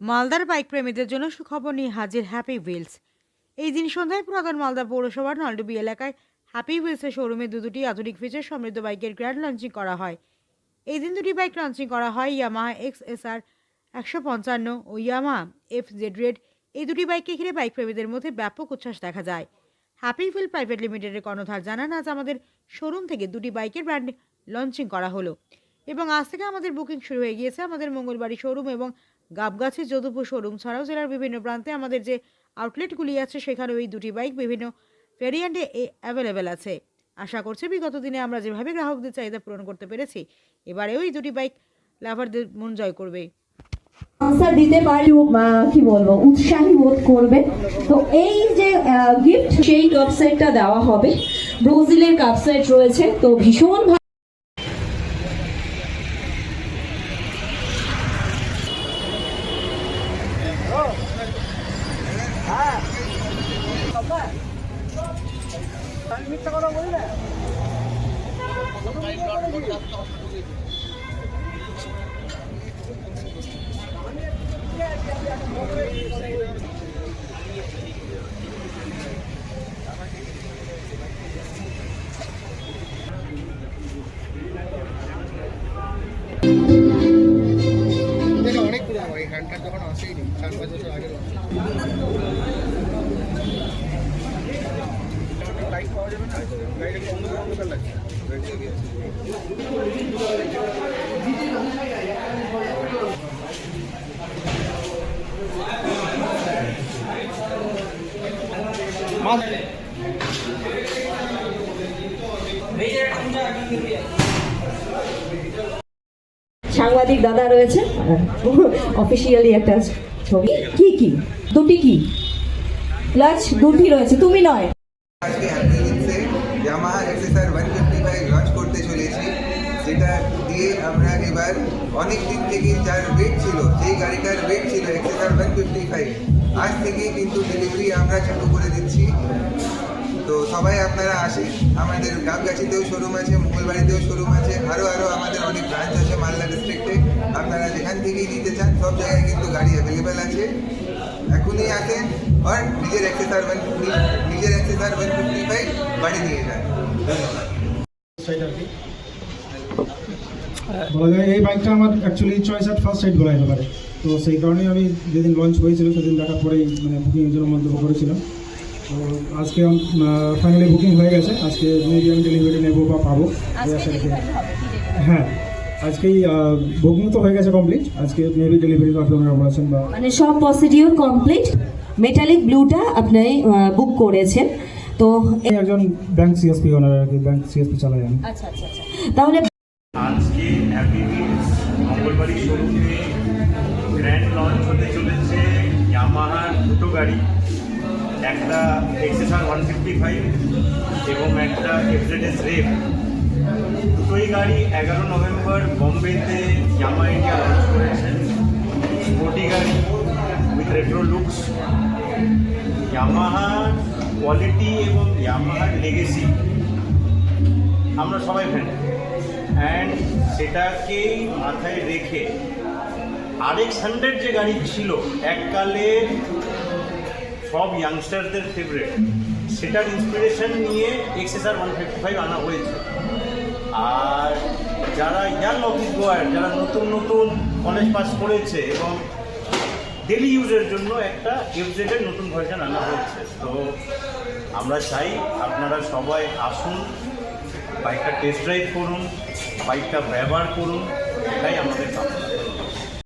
মালদার বাইক প্রেমীদের জন্য সুখবর নিয়ে হাজির হ্যাপি হুইলস এই দিন সন্ধ্যায় পুরাতন মালদা পৌরসভার নলডুবি এলাকায় হ্যাপি হুইলসের শোরুমে দু দুটি আধুনিক ফিচার সমৃদ্ধ বাইকের গ্র্যান্ড লঞ্চিং করা হয়। এই দিন দুটি বাইক লঞ্চিং করা হয় ইয়ামাহা এক্স এস আর একশো পঞ্চান্ন ও ইয়ামা এফ জেড রেড এই দুটি বাইককে ঘিরে বাইক প্রেমীদের মধ্যে ব্যাপক উচ্ছ্বাস দেখা যায়। হ্যাপি হুইল প্রাইভেট লিমিটেডের কর্ণধার জানান, আজ আমাদের শোরুম থেকে দুটি বাইকের ব্র্যান্ড লঞ্চিং করা হলো। এবং আজ থেকে আমাদের বুকিং শুরু হয়ে গিয়েছে আমাদের মঙ্গলবাড়ি শোরুম এবং গাবগাছি যদুপুর শোরুম ছাড়াও জেলার বিভিন্ন প্রান্তে আমাদের যে আউটলেটগুলি আছে, সেখানেও এই দুটি বাইক বিভিন্ন ভেরিয়েন্টে অ্যাভেলেবেল আছে। আশা করছি বিগত দিনে আমরা যেভাবে গ্রাহকদের চাহিদা পূরণ করতে পেরেছি, এবারেও এই দুটি বাইক লাভারদের মন জয় করবে। আনসার দিতে পারি কি বলব, উৎসাহী বোধ করবে। তো এই যে গিফট সেই কাপ দেওয়া হবে। ব্রাজিলের কাপ রয়েছে, তো ভীষণ অনেক পুরানো এই গানটা যখন আসেইনি চার পাঁচ বছর আগে সাংবাদিক দাদা রয়েছে। অফিসিয়ালি একটা ছবি। কি কি? দুটি কি? ক্লাচ দুটি রয়েছে, তুমি নয়। দিয়ে আমরা এবার অনেক দিন থেকে যার ওয়েট ছিল সেই গাড়িটার ওয়েট ছিল এক্সএসআর ওয়ান ফিফটি ফাইভ আজ থেকে কিন্তু ডেলিভারি আমরা চালু করে দিচ্ছি। তো সবাই আপনারা আসেন আমাদের গাবগাছিতেও শোরুম আছে মঙ্গলবাড়িতেও শোরুম আছে আরও আরও আমাদের অনেক ব্রাঞ্চ আছে মালদা ডিস্ট্রিক্টে আপনারা যেখান থেকেই নিতে চান সব জায়গায় কিন্তু গাড়ি অ্যাভেলেবেল আছে। এখনই আসেন আর নিজের এক্সেসার ওয়ান নিজের এক্সেসার ওয়ান ফিফটি ফাইভ বাড়ি নিয়ে যান। ধন্যবাদ। বলা যায় এই বাইকটা আমার actually choice at first side বলা যেতে পারে তো সেই কারণেই আমি যেদিন লঞ্চ হয়েছিল সেদিন দেখার পরেই মানে বুকিংয়ের জন্য মন্তব্য করেছিলাম। তো আজকে ফাইনালি বুকিং হয়ে গেছে। আজকে মেবি আমি ডেলিভারি নেব বা পাবো। হ্যাঁ আজকেই বুকিং তো হয়ে গেছে কমপ্লিট আজকে মেবি ডেলিভারি পাবে ওনারা বলেছেন বা মানে সব প্রসিডিওর কমপ্লিট মেটালিক ব্লুটা আপনি বুক করেছেন। তো একজন ব্যাংক সিএসপি ওনার আর কি ব্যাংক সিএসপি চালাই আমি। আচ্ছা আচ্ছা আচ্ছা। তাহলে আজকে হ্যাপি মিলস মঙ্গলবাড়ি শোরুমে গ্র্যান্ড লঞ্চ হতে চলেছে ইয়ামাহার দুটো গাড়ি, একটা এক্সএসআর ওয়ান ফিফটি ফাইভ এবং একটা এফজেডএস রেপ দুটোই গাড়ি এগারো নভেম্বর বম্বেতে ইয়ামা ইন্ডিয়া লঞ্চ করেছেন স্পোর্টি গাড়ি উইথ রেট্রো লুকস ইয়ামাহার কোয়ালিটি এবং ইয়ামাহার লেগেসি আমরা সবাই ফ্রেন্ড অ্যান্ড সেটাকেই মাথায় রেখে আরেক হান্ড্রেড যে গাড়ি ছিল, এককালে সব ইয়াংস্টারদের ফেভারেট সেটার ইন্সপিরেশন নিয়ে এক্সএসআর ওয়ান ফিফটি ফাইভ আনা হয়েছে। আর যারা ইয়াং অফিস গোয়ার যারা নতুন নতুন কলেজ পাস করেছে এবং ডেলি ইউজের জন্য একটা এফজেডের নতুন ভার্সন আনা হয়েছে। তো আমরা চাই আপনারা সবাই আসুন, বাইকটা টেস্ট ড্রাইভ করুন বাইকটা ব্যবহার করুন এটাই আমাদের কামনা